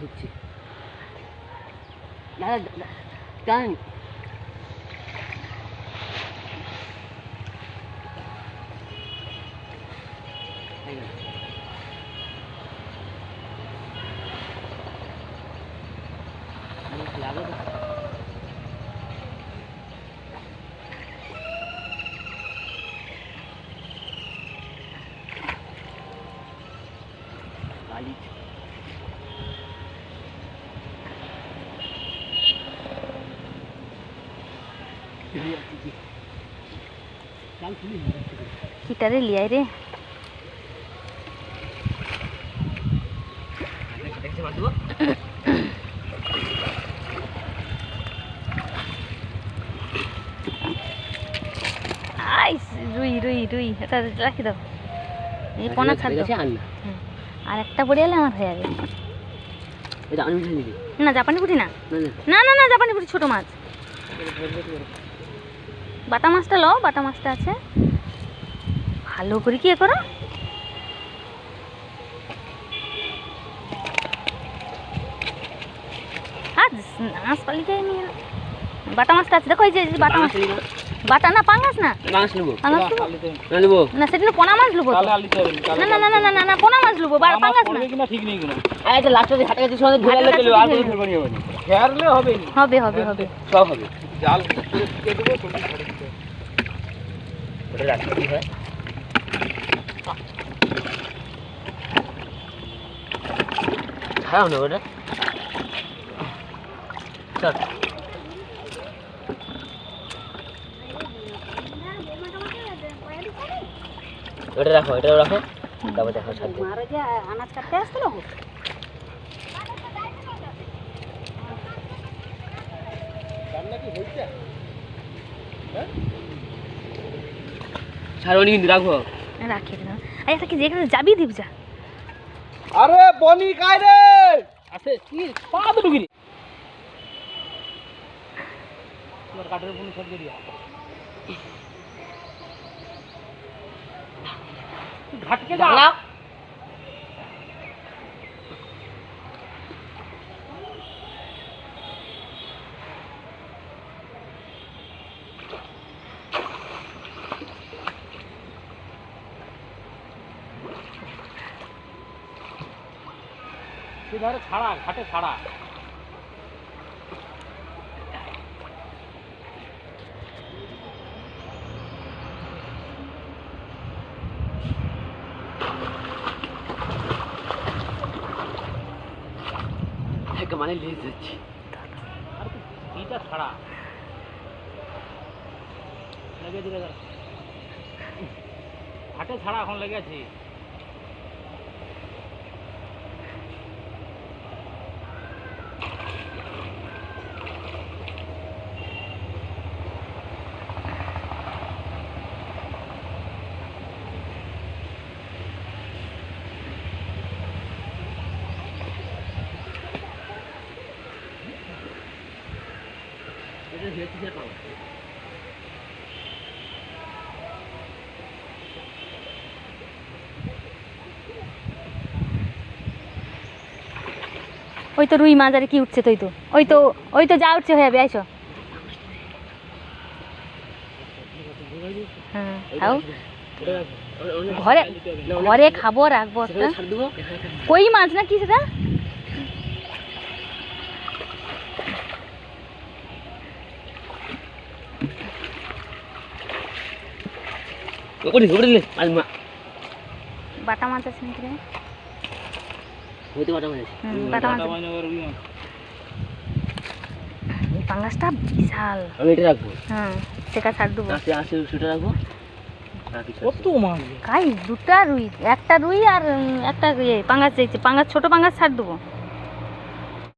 ঢুকছি দাদা দাদা, দাঁড়ান এই না। মুখ লাগো তো। বালি কিটারে লিয়াই রে রুই রুই রুই এটা রাখি দাও এই পোনা ছাড় আর একটা পড়ে এলে আমার হয়ে যাবে না জাপানি পুঁটি না? না না। না না না জাপানি পুঁটি ছোট মাছ। বাটা মাছটা লও বাটা মাছটা আছে। ভালো করে কি এ করো? আজ নাচ পালিয়ে নিয়ে বাটা মাছটা আছে দেখো এই যে বাটা মাছ। বাটা না পাঙ্গাস না? মাছ নেব। পাঙ্গাস লুবো না নেব। না সেদিন পোনা মাছ লুবো তো। না না না না না না না পোনা মাছ লুবো বা পাঙ্গাস না। কিনা ঠিক নেই কোনো। লাস্টে সময় ঘুরে আর কোনো ধরবো নি হবে না। হবে হবে হবে। সব হবে। জাল দেবো ছেড়ে দিতে ওটা রাখতে কি হয়। ওটা। চল। ওটা রাখো এটা রাখো। তারপর দেখো ছাড় দিও। যে আনাজ কাটতে আসছিল ছাড়ো নি কিন্তু রাখো রাখি আর একটা কি যেখানে যাবি দিব যা। আরে বনি কাই রে? আছে কি? পা তো ঢুকি তোমার কাঠের পুনি সব দিয়া ঘাটকে যা ছাড়া ঘাটে ছাড়া। একটা মানে লিজ দিচ্ছি। ছাড়া। ঘাটে ছাড়া এখন লেগে আছে। ওই তো রুই মাছ কি উঠছে তুই তো। ওই তো ওই তো যা উঠছে হয়ে যাবে হ্যাঁ ঘরে ঘরে খাব রাখব। কই মাছ না কি সেটা? ওপরে ওপরে লে আজ মা। বাটা মাছ আছে নাকি? হইতে বাটা মাছ মাইনে মাছ। এই পাঙ্গাসটা বিশাল। আমি এটা রাখব। হ্যাঁ সেটা ছাড় দেবো। আস্তে আস্তে সেটা রাখব। কত মাছ কাই দুটা রুই একটা রুই আর একটা ইয়ে পাঙ্গাস চাইছে। পাঙ্গাস ছোট পাঙ্গাস ছাড় দেবো।